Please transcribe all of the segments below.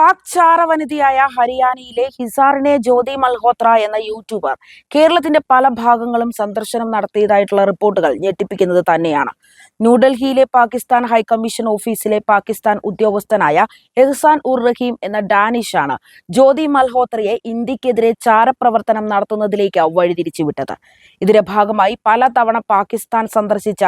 പാക് ചാരവനിതയായ ഹരിയാനയിലെ ഹിസാറിനെ ജ്യോതി മൽഹോത്ര എന്ന യൂട്യൂബർ കേരളത്തിന്റെ പല ഭാഗങ്ങളും സന്ദർശനം നടത്തിയതായിട്ടുള്ള റിപ്പോർട്ടുകൾ ഞെട്ടിപ്പിക്കുന്നത് തന്നെയാണ്. ന്യൂഡൽഹിയിലെ പാകിസ്ഥാൻ ഹൈക്കമ്മീഷൻ ഓഫീസിലെ പാകിസ്ഥാൻ ഉദ്യോഗസ്ഥനായ എഹ്സാൻ ഉർ റഹീം എന്ന ഡാനിഷാണ് ജ്യോതി മൽഹോത്രയെ ഇന്ത്യക്കെതിരെ ചാരപ്രവർത്തനം നടത്തുന്നതിലേക്ക് വഴിതിരിച്ചുവിട്ടത്. ഇതിന്റെ ഭാഗമായി പലതവണ പാകിസ്ഥാൻ സന്ദർശിച്ച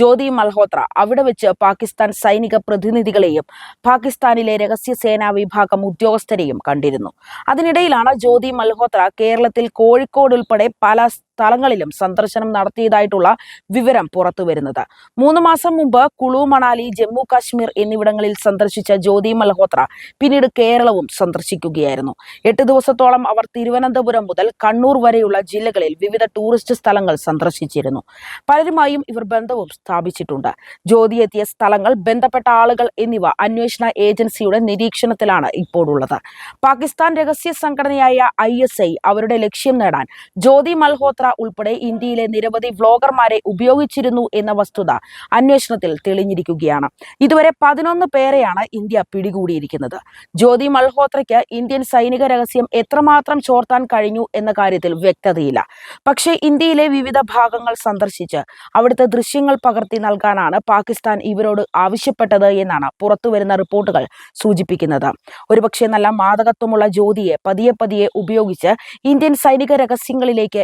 ജ്യോതി മൽഹോത്ര അവിടെ വെച്ച് പാകിസ്ഥാൻ സൈനിക പ്രതിനിധികളെയും പാകിസ്ഥാനിലെ രഹസ്യസേനാ വിഭാഗം ഉദ്യോഗസ്ഥരെയും കണ്ടിരുന്നു. അതിനിടയിലാണ് ജ്യോതി മൽഹോത്ര കേരളത്തിൽ കോഴിക്കോട് ഉൾപ്പെടെ പല സ്ഥലങ്ങളിലും സന്ദർശനം നടത്തിയതായിട്ടുള്ള വിവരം പുറത്തു വരുന്നത് മൂന്ന് മാസം മുമ്പ് കുളു മണാലി ജമ്മു കാശ്മീർ എന്നിവിടങ്ങളിൽ സന്ദർശിച്ച ജ്യോതി മൽഹോത്ര പിന്നീട് കേരളവും സന്ദർശിക്കുകയായിരുന്നു. എട്ട് ദിവസത്തോളം അവർ തിരുവനന്തപുരം മുതൽ കണ്ണൂർ വരെയുള്ള ജില്ലകളിൽ വിവിധ ടൂറിസ്റ്റ് സ്ഥലങ്ങൾ സന്ദർശിച്ചിരുന്നു. പലരുമായും ഇവർ ബന്ധവും സ്ഥാപിച്ചിട്ടുണ്ട്. ജ്യോതി എത്തിയ സ്ഥലങ്ങൾ ബന്ധപ്പെട്ട ആളുകൾ എന്നിവ അന്വേഷണ ഏജൻസിയുടെ നിരീക്ഷണത്തിലാണ് ഇപ്പോഴുള്ളത്. പാകിസ്ഥാൻ രഹസ്യ സംഘടനയായ ഐ അവരുടെ ലക്ഷ്യം നേടാൻ ജ്യോതി മൽഹോത്ര ഉൾപ്പെടെ ഇന്ത്യയിലെ നിരവധി വ്ലോഗർമാരെ ഉപയോഗിച്ചിരുന്നു എന്ന വസ്തുത അന്വേഷണത്തിൽ തെളിഞ്ഞിരിക്കുകയാണ്. ഇതുവരെ പതിനൊന്ന് പേരെയാണ് ഇന്ത്യ പിടികൂടിയിരിക്കുന്നത്. ജ്യോതി മൽഹോത്രയ്ക്ക് ഇന്ത്യൻ സൈനിക രഹസ്യം എത്രമാത്രം ചോർത്താൻ കഴിഞ്ഞു എന്ന കാര്യത്തിൽ വ്യക്തതയില്ല. പക്ഷേ ഇന്ത്യയിലെ വിവിധ ഭാഗങ്ങൾ സന്ദർശിച്ച് അവിടുത്തെ ദൃശ്യങ്ങൾ പകർത്തി നൽകാനാണ് പാകിസ്ഥാൻ ഇവരോട് ആവശ്യപ്പെട്ടത് എന്നാണ് പുറത്തുവരുന്ന റിപ്പോർട്ടുകൾ സൂചിപ്പിക്കുന്നത്. ഒരുപക്ഷെ നല്ല മാതകത്വമുള്ള ജ്യോതിയെ പതിയെ പതിയെ ഉപയോഗിച്ച് ഇന്ത്യൻ സൈനിക രഹസ്യങ്ങളിലേക്ക്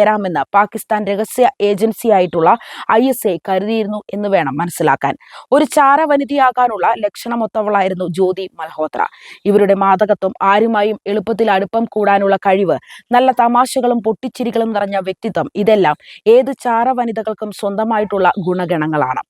എത്തിച്ചേരാമെന്ന് പാകിസ്ഥാൻ രഹസ്യ ഏജൻസിയായിട്ടുള്ള ഐ എസ് എ കരുതിയിരുന്നു എന്ന് വേണം മനസ്സിലാക്കാൻ. ഒരു ചാരവനിതയാകാനുള്ള ലക്ഷണമൊത്തവളായിരുന്നു ജ്യോതി മൽഹോത്ര. ഇവരുടെ മാതകത്വം ആരുമായും എളുപ്പത്തിൽ അടുപ്പം കൂടാനുള്ള കഴിവ് നല്ല തമാശകളും പൊട്ടിച്ചിരികളും നിറഞ്ഞ വ്യക്തിത്വം ഇതെല്ലാം ഏത് ചാരവനിതകൾക്കും സ്വന്തമായിട്ടുള്ള ഗുണഗണങ്ങളാണ്.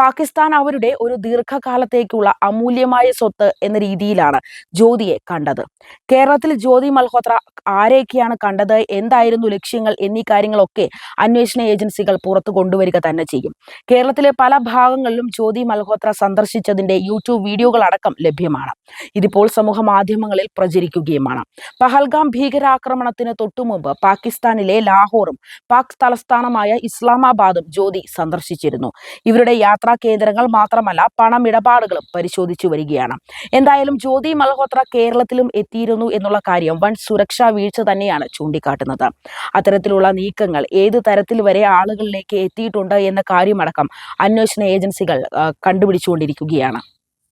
പാകിസ്ഥാൻ അവരുടെ ഒരു ദീർഘകാലത്തേക്കുള്ള അമൂല്യമായ സ്വത്ത് എന്ന രീതിയിലാണ് ജ്യോതിയെ കണ്ടത്. കേരളത്തിൽ ജ്യോതി മൽഹോത്ര ആരെയൊക്കെയാണ് കണ്ടത്? എന്തായിരുന്നു ലക്ഷ്യങ്ങൾ? എന്നീ കാര്യങ്ങളൊക്കെ അന്വേഷണ ഏജൻസികൾ പുറത്തു കൊണ്ടുവരിക തന്നെ ചെയ്യും. കേരളത്തിലെ പല ഭാഗങ്ങളിലും ജ്യോതി മൽഹോത്ര സന്ദർശിച്ചതിന്റെ യൂട്യൂബ് വീഡിയോകൾ അടക്കം ലഭ്യമാണ്. ഇതിപ്പോൾ സമൂഹ മാധ്യമങ്ങളിൽ പ്രചരിക്കുകയുമാണ്. പഹൽഗാം ഭീകരാക്രമണത്തിന് തൊട്ടുമുമ്പ് പാകിസ്ഥാനിലെ ലാഹോറും പാക് തലസ്ഥാനമായ ഇസ്ലാമാബാദും ജ്യോതി സന്ദർശിച്ചിരുന്നു. ഇവരുടെ യാത്രാ കേന്ദ്രങ്ങൾ മാത്രമല്ല പണമിടപാടുകളും പരിശോധിച്ചു വരികയാണ്. എന്തായാലും ജ്യോതി മൽഹോത്ര കേരളത്തിലും എത്തിയിരുന്നു എന്നുള്ള കാര്യം വൻ സുരക്ഷാ വീഴ്ച തന്നെയാണ് ചൂണ്ടിക്കാട്ടുന്നത്. അത്തരത്തിലുള്ള നീക്കങ്ങൾ ഏത് തരത്തിൽ വരെ ആളുകളിലേക്ക് എത്തിയിട്ടുണ്ട് എന്ന കാര്യമടക്കം അന്വേഷണ ഏജൻസികൾ കണ്ടുപിടിച്ചുകൊണ്ടിരിക്കുകയാണ്.